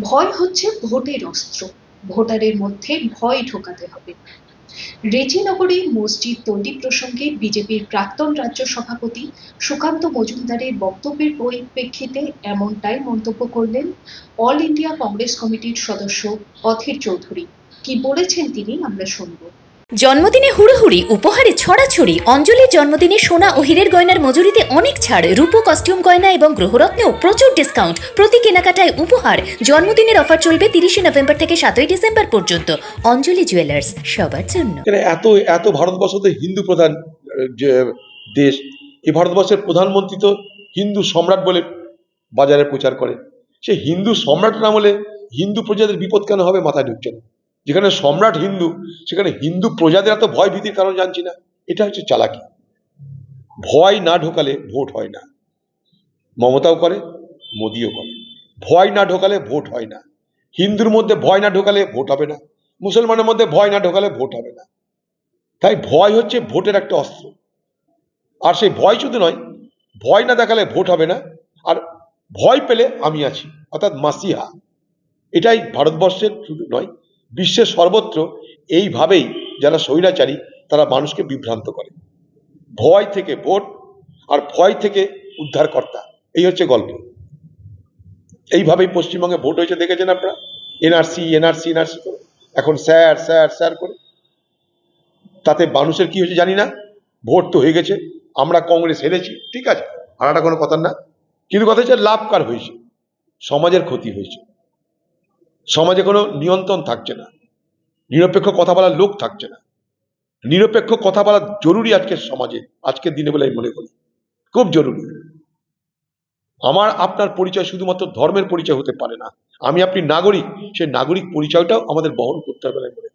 ভয় হচ্ছে ভোটের অস্ত্র। ভোটারের মধ্যে ভয় ঢোকাতে হবে। রেজিনগরে মসজিদ তৈরি প্রসঙ্গে বিজেপির প্রাক্তন রাজ্য সভাপতি সুকান্ত মজুমদারের বক্তব্যের পরিপ্রেক্ষিতে এমনটাই মন্তব্য করলেন অল ইন্ডিয়া কংগ্রেস কমিটির সদস্য অধীর চৌধুরী। কি বলেছেন তিনি আমরা শুনব। জন্মদিনে হুড়োহুড়ি, উপহারে ছড়াছড়ি, অঞ্জলির জন্মদিনে সোনা ও হীরের গয়নার মজুরিতে অনেক ছাড়, রূপো কস্টিউম গয়না এবং গ্রহরত্নেও প্রচুর ডিসকাউন্ট প্রতি কেনাকাটায় উপহার, জন্মদিনের অফার চলবে তিরিশে নভেম্বর থেকে সাতই ডিসেম্বর পর্যন্ত। অঞ্জলি জুয়েলার্স সবার জন্য। এত এত ভারতবর্ষ তো হিন্দু প্রধান দেশ এই ভারতবর্ষের প্রধানমন্ত্রী তো হিন্দু সম্রাট বলে বাজারে প্রচার করে সে হিন্দু সম্রাট না বলে হিন্দু প্রজাদের বিপদ কেন হবে? মাথায় ঢুকছে না। যেখানে সম্রাট হিন্দু, সেখানে হিন্দু প্রজাদের এত ভয় ভীতির কারণ জানছি না। এটা হচ্ছে চালাকি। ভয় না ঢোকালে ভোট হয় না। মমতাও করে, মোদিও করে। ভয় না ঢোকালে ভোট হয় না। হিন্দুর মধ্যে ভয় না ঢোকালে ভোট হবে না। মুসলমানের মধ্যে ভয় না ঢোকালে ভোট হবে না। তাই ভয় হচ্ছে ভোটের একটা অস্ত্র। আর সেই ভয় শুধু নয়, ভয় না দেখালে ভোট হবে না। আর ভয় পেলে আমি আছি, অর্থাৎ মাসিহা। এটাই ভারতবর্ষের শুধু নয় বিশ্বের সর্বত্র এইভাবেই যারা স্বৈরাচারী, তারা মানুষকে বিভ্রান্ত করে। ভয় থেকে ভোট আর ভয় থেকে উদ্ধারকর্তা, এই হচ্ছে গল্প। এইভাবেই পশ্চিমবঙ্গে ভোট হয়েছে, দেখেছেন আপনারা? এনআরসি এনআরসি এনআরসি করে। এখন স্যার স্যার স্যার করে। তাতে মানুষের কি হয়েছে জানি না? ভোট তো হয়ে গেছে, আমরা কংগ্রেস হেরেছি, ঠিক আছে? একটা কোনো কথা না। কিন্তু কথা হচ্ছে লাভ কার হয়েছে? সমাজের ক্ষতি হয়েছে। সমাজে কোনো নিয়ন্ত্রণ থাকছে না। নিরপেক্ষ কথা বলার লোক থাকছে না। নিরপেক্ষ কথা বলা জরুরি আজকের সমাজে, আজকের দিনে বলে মনে করি। খুব জরুরি। আমার, আপনার পরিচয় শুধুমাত্র ধর্মের পরিচয় হতে পারে না। আমি আপনি নাগরিক, সেই নাগরিক পরিচয়টাও আমাদের বহন করতে হবে।